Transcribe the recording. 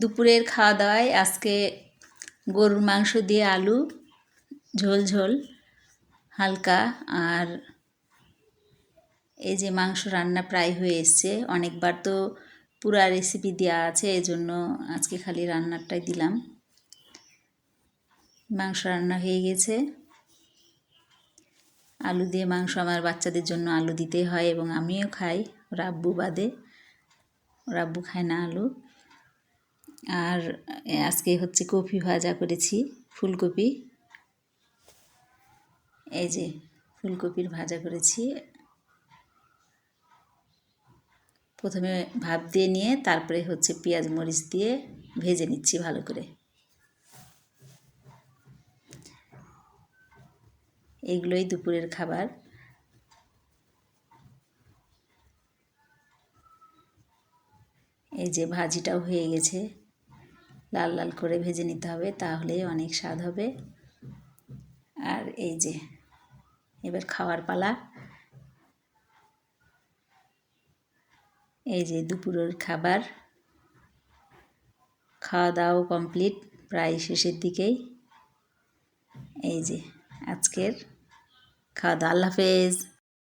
দুপুরের খাওয়া দাওয়ায় আজকে গরুর মাংস দিয়ে আলু, ঝোল ঝোল, হালকা আর এই যে মাংস রান্না প্রায় হয়ে এসছে। অনেকবার তো পুরা রেসিপি দেওয়া আছে, এজন্য আজকে খালি রান্নাটাই দিলাম। মাংস রান্না হয়ে গেছে। আলু দিয়ে মাংস আমার বাচ্চাদের জন্য আলু দিতে হয় এবং আমিও খাই রাব্বু বাদে। রাব্বু খায় না আলু। আর আজকে হচ্ছে কপি ভাজা করেছি, ফুলকপি। এই যে, ফুলকপির ভাজা করেছি। প্রথমে ভাপ দিয়ে নিয়ে তারপরে হচ্ছে পেঁয়াজ মরিচ দিয়ে ভেজে নিচ্ছি ভালো করে। এইগুলোই দুপুরের খাবার। এই যে ভাজিটাও হয়ে গেছে। লাল লাল করে ভেজে নিতে হবে তাহলে অনেক স্বাদ হবে। আর এই যে, এবার খাওয়ার পালা। এই যে দুপুরের খাবার। খাওয়া দাওয়া কমপ্লিট, প্রায় শেষের দিকেই। এই যে, আজকের খাওয়া দাওয়া। আল্লাহ হাফেজ।